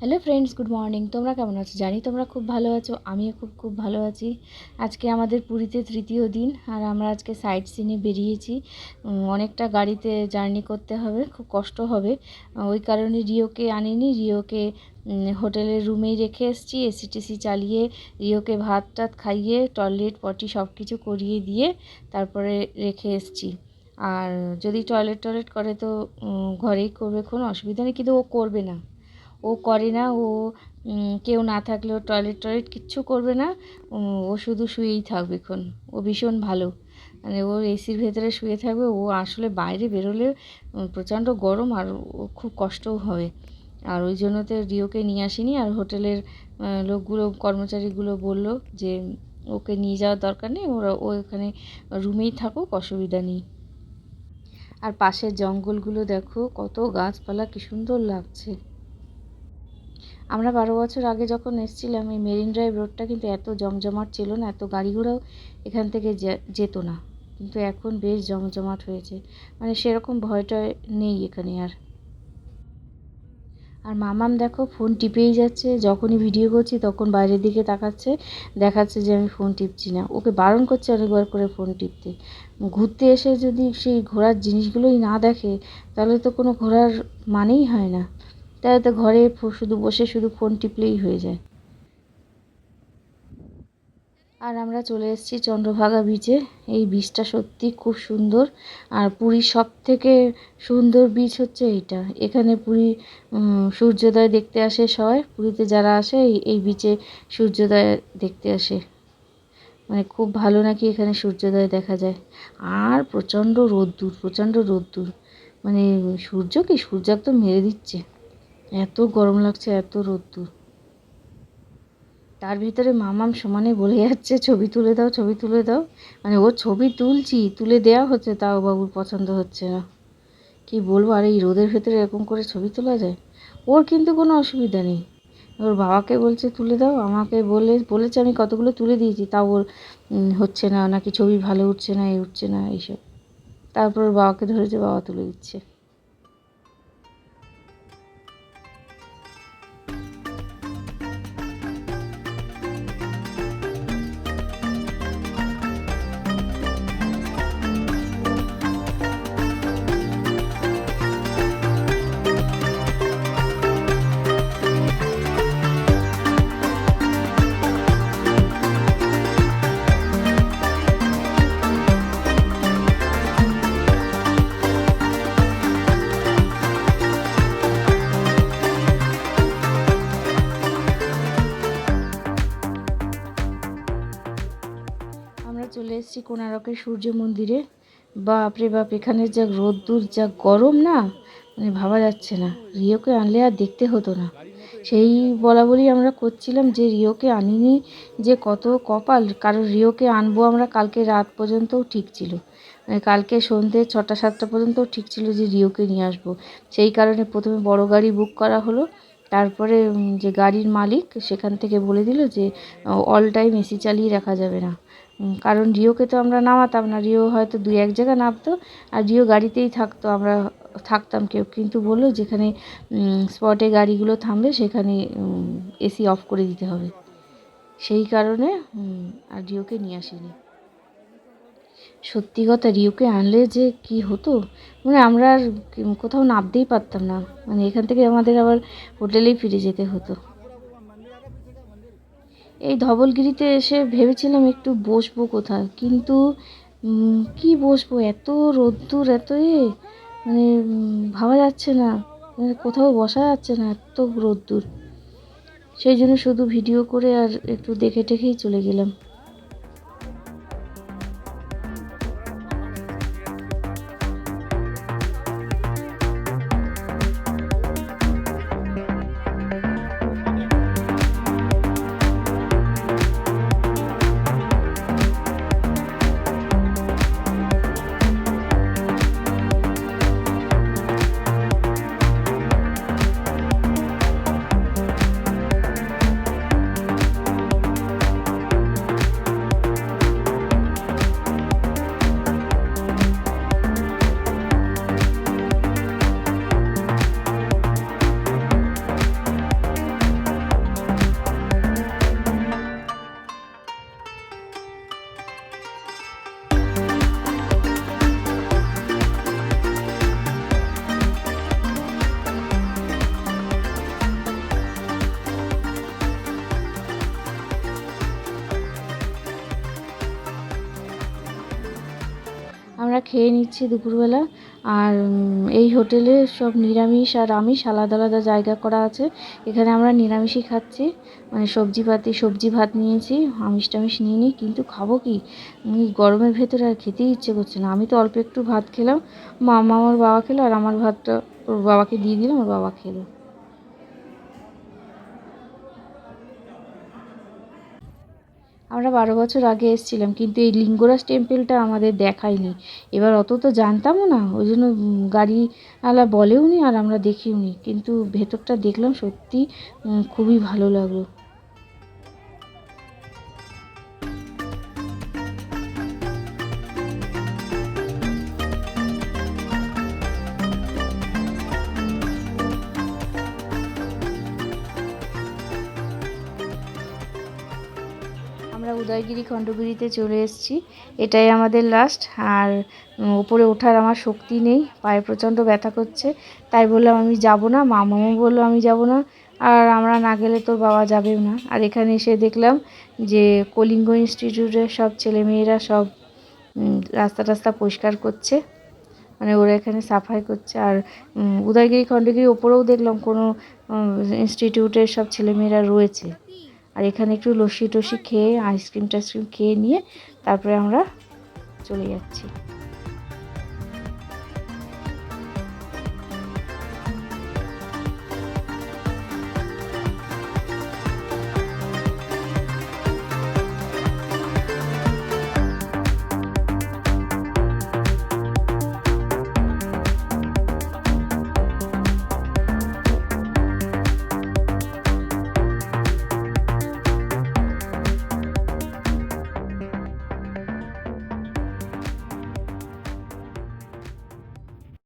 Hello friends good morning তোমরা কেমন আছো? জানি তোমরা খুব ভালো আছো, আমিও খুব খুব ভালো আছি। আজকে আমাদের পুরীতে তৃতীয় দিন, আর আমরা আজকে সাইড সিনে বেরিয়েছি। অনেকটা গাড়িতে জার্নি করতে হবে, খুব কষ্ট হবে। ওই কারণে রিওকে আনিনি। রিওকে হোটেলের রুমেই রেখে এসেছি এসি টেসি চালিয়ে রিওকে ভাত টাত খাইয়ে টয়লেট পটি সব কিছু করিয়ে দিয়ে তারপরে রেখে এসেছি। আর যদি টয়লেট টয়লেট করে তো ঘরেই করবে, কোনো অসুবিধা নেই, কিন্তু ও করবে না। ও করে না, ও কেউ না থাকলেও টয়লেট টয়লেট কিচ্ছু করবে না, ও শুধু শুয়েই থাকবে এখন। ও ভীষণ ভালো। মানে ও এসির ভেতরে শুয়ে থাকবে, ও আসলে বাইরে বেরোলে প্রচণ্ড গরম আর ও খুব কষ্টও হবে। আর ওই জন্য তো রিওকে নিয়ে আসিনি, আর হোটেলের লোকগুলো, কর্মচারীগুলো বলল যে ওকে নিয়ে যাওয়ার দরকার নেই, ওরা, ও এখানে রুমেই থাকুক, অসুবিধা নেই। আর পাশের জঙ্গলগুলো দেখো, কত গাছপালা, কি সুন্দর লাগছে। আমরা বারো বছর আগে যখন এসেছিলাম, এই মেরিন ড্রাইভ রোডটা কিন্তু এত জমজমাট ছিল না, এত গাড়ি ঘোড়াও এখান থেকে যেত না। কিন্তু এখন বেশ জমজমাট হয়েছে। মানে সেরকম ভয়টয় নেই এখানে আর। আর মামাম দেখো, ফোন টিপেই যাচ্ছে। যখনই ভিডিও করছি, তখন বাইরের দিকে তাকাচ্ছে। দেখাচ্ছে যে আমি ফোন টিপছি না। ওকে বারণ করছে অনেকবার করে ফোন টিপতে। ঘুরতে এসে যদি সেই ঘোরার জিনিসগুলোই না দেখে, তাহলে তো কোনো ঘোরার মানেই হয় না। তাহলে তো ঘরে শুধু বসে শুধু ফোন টিপলেই হয়ে যায়। আর আমরা চলে এসেছি চন্দ্রভাগা বিচে এই বিচটা সত্যি খুব সুন্দর। আর পুরীর সব থেকে সুন্দর বিচ হচ্ছে এইটা। এখানে পুরী সূর্যোদয় দেখতে আসে সবাই। পুরীতে যারা আসে, এই বিচে সূর্যোদয় দেখতে আসে। মানে খুব ভালো নাকি এখানে সূর্যোদয় দেখা যায়। আর প্রচণ্ড রোদ্দুর প্রচণ্ড রোদ্দুর। মানে সূর্য কি? সূর্য একদম মেরে দিচ্ছে। এত গরম লাগছে, এত রোদ্দুর। তার ভিতরে মামাম সমানে বলে যাচ্ছে, ছবি তুলে দাও, ছবি তুলে দাও। মানে ওর ছবি তুলছি, তুলে দেওয়া হচ্ছে, তাও বাবুর পছন্দ হচ্ছে না। কি বলব, আর এই রোদের ভেতরে এরকম করে ছবি তোলা যায়? ওর কিন্তু কোনো অসুবিধা নেই। ওর বাবাকে বলছে, তুলে দাও। আমাকে বলে, বলেছে আমি কতগুলো তুলে দিয়েছি, তাও ওর হচ্ছে না, নাকি ছবি ভালো উঠছে না, এই উঠছে না, এইসব। তারপর ওর বাবাকে ধরেছে, বাবা তুলে দিচ্ছে। এসেছি কোনারকের সূর্য মন্দিরে বাপরে বাপ এখানে যা রোদ্দুর, যা গরম না মানে ভাবা যাচ্ছে না। রিওকে আনলে আর দেখতে হতো না। সেই বলা বলি আমরা করছিলাম যে রিওকে আনিনি যে কত কপাল, কারণ রিওকে আনব আমরা কালকে রাত পর্যন্তও ঠিক ছিল। মানে কালকে সন্ধ্যে ছটা, সাতটা পর্যন্তও ঠিক ছিল যে রিওকে নিয়ে আসব। সেই কারণে প্রথমে বড় গাড়ি বুক করা হলো। তারপরে যে গাড়ির মালিক সেখান থেকে বলে দিল যে অল টাইম এসি চালিয়ে রাখা যাবে না। কারণ রিওকে তো আমরা নামাতাম না। রিও হয়তো দুই এক জায়গা নামতো আর রিও গাড়িতেই থাকতো, আমরা থাকতাম কেউ। কিন্তু বলল যেখানে স্পটে গাড়িগুলো থামবে সেখানে এসি অফ করে দিতে হবে। সেই কারণে আর রিওকে নিয়ে আসিনি। সত্যি কথা, রিওকে আনলে যে কি হতো? মানে আমরা আর কোথাও নামতেই পারতাম না। মানে এখান থেকে আমাদের আবার হোটেলেই ফিরে যেতে হতো। এই ধবলগিরিতে এসে ভেবেছিলাম একটু বসবো কোথায়, কিন্তু কি বসবো? এত রোদ্দুর, এত এ মানে ভাবা যাচ্ছে না। মানে কোথাও বসা যাচ্ছে না, এত রোদ্দুর। সেই জন্য শুধু ভিডিও করে আর একটু দেখে টেখেই চলে গেলাম। খেয়ে নিচ্ছি দুপুরবেলা। আর এই হোটেলে সব নিরামিষ আর আমিষ আলাদা আলাদা জায়গা করা আছে। এখানে আমরা নিরামিষই খাচ্ছি। মানে সবজি পাতি সবজি ভাত নিয়েছি, আমিষ টামিষ নিয়ে নিই। কিন্তু খাব কি? গরমের ভেতরে আর খেতেই ইচ্ছে করছে না। আমি তো অল্প একটু ভাত খেলাম। মামা আমার বাবা খেলো আর আমার ভাতটা ওর বাবাকে দিয়ে দিলাম, ওর বাবা খেলো। আমরা বারো বছর আগে এসেছিলাম, কিন্তু এই লিঙ্গরাজ টেম্পেলটা আমাদের দেখায়নি। এবার অত তো জানতামও না, ওই জন্য গাড়িওয়ালা বলেওনি আর আমরা দেখিওনি। কিন্তু ভেতরটা দেখলাম সত্যি খুবই ভালো লাগল। আমরা উদয়গিরি খণ্ডগিরিতে চলে এসেছি। এটাই আমাদের লাস্ট আর ওপরে ওঠার আমার শক্তি নেই, পায়ে প্রচণ্ড ব্যথা করছে। তাই বললাম আমি যাব না মা মামা বলল আমি যাব না। আর আমরা না গেলে তোর বাবা যাবেও না। আর এখানে এসে দেখলাম যে কলিঙ্গ ইনস্টিটিউটের সব ছেলেমেয়েরা সব রাস্তা টাস্তা পরিষ্কার করছে। মানে ওরা এখানে সাফাই করছে। আর উদয়গিরি খণ্ডগিরি ওপরেও দেখলাম কোনো ইনস্টিটিউটের সব ছেলেমেয়েরা রয়েছে। আর এখানে একটু লস্যি টসি খেয়ে আইসক্রিম টাইসক্রিম খেয়ে নিয়ে তারপরে আমরা চলে যাচ্ছি।